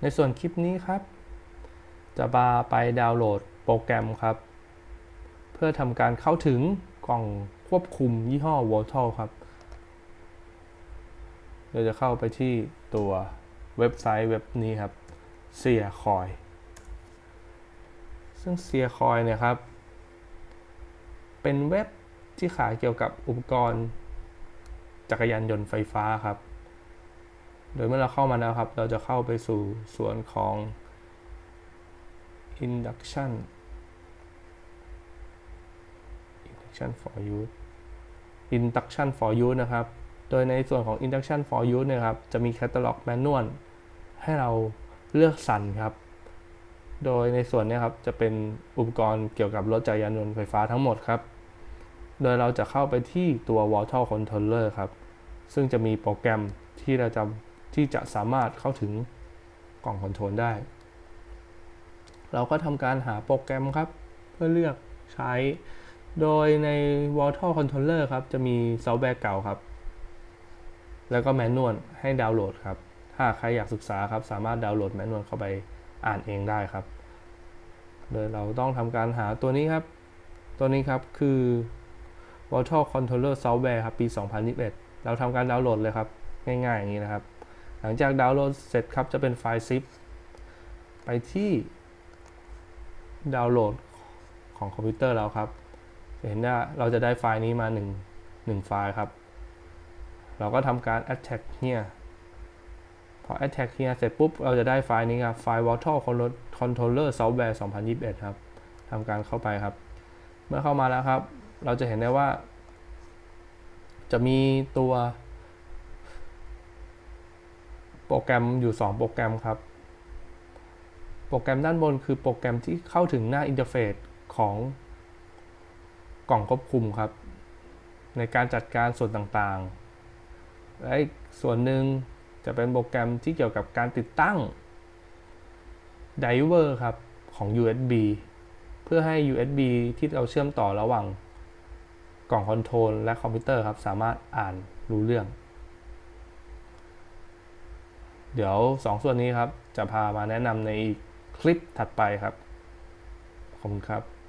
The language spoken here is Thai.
ในส่วนคลิปนี้ครับ จะมาไปดาวน์โหลดโปรแกรมครับ เพื่อทำการเข้าถึงกล่องควบคุมยี่ห้อ v o l t a l ครับ เราจะเข้าไปที่ตัวเว็บไซต์เว็บนี้ครับเสียคอย ซึ่งเสียคอยเนี่ยครับ เป็นเว็บที่ขายเกี่ยวกับอุปกรณ์ จักรยานยนต์ไฟฟ้าครับ โดยเมื่อเราเข้ามาแล้วครับ เราจะเข้าไปสู่ส่วนของ induction induction for use induction for use นะครับ โดยในส่วนของ induction for use เนยครับ จะมี catalog manual ให้เราเลือกสรรครับ โดยในส่วนนี้ครับ จะเป็นอุปกรณ์เกี่ยวกับรถจักรยานยนต์ไฟฟ้าทั้งหมดครับ โดยเราจะเข้าไปที่ตัว Water Controller ครับ ซึ่งจะมีโปรแกรมที่เราจะ ที่จะสามารถเข้าถึงกล่องคอนโทรลได้ เราก็ทำการหาโปรแกรมครับ เพื่อเลือกใช้ โดยใน Water Controller ครับ จะมีซอฟต์แวร์เก่าครับ แล้วก็แมนนวลให้ดาวน์โหลดครับ ถ้าใครอยากศึกษาครับ สามารถดาวน์โหลดแมนนวลเข้าไปอ่านเองได้ครับ โดยเราต้องทำการหาตัวนี้ครับ ตัวนี้ครับคือ Water Controller Software ครับ ปี 2021 เราทำการดาวน์โหลดเลยครับ ง่ายๆอย่างนี้นะครับ หลังจากดาวน์โหลดเสร็จครับจะเป็นไฟล์ zip ไปที่ดาวน์โหลดของคอมพิวเตอร์เราครับ จะเห็นว่าเราจะได้ไฟล์นี้มา1 1ไฟล์ครับ เราก็ทำการ attach here พอ attach here เสร็จปุ๊บ เราจะได้ไฟล์นี้ครับ ไฟล์ Water Controller Software 2021 ครับทำการเข้าไปครับ เมื่อเข้ามาแล้วครับ เราจะเห็นได้ว่า จะมีตัว โปรแกรมอยู่ 2 โปรแกรมครับ โปรแกรมด้านบนคือโปรแกรมที่เข้าถึงหน้าอินเทอร์เฟซของกล่องควบคุมครับ ในการจัดการส่วนต่างๆ และส่วนหนึ่งจะเป็นโปรแกรมที่เกี่ยวกับการติดตั้งไดเวอร์ครับ ของ USB เพื่อให้ USB ที่เราเชื่อมต่อระหว่างกล่องคอนโทรลและคอมพิวเตอร์ครับ สามารถอ่านรู้เรื่อง เดี๋ยว 2 ส่วนนี้ครับ จะพามาแนะนำในคลิปถัดไปครับ ขอบคุณครับ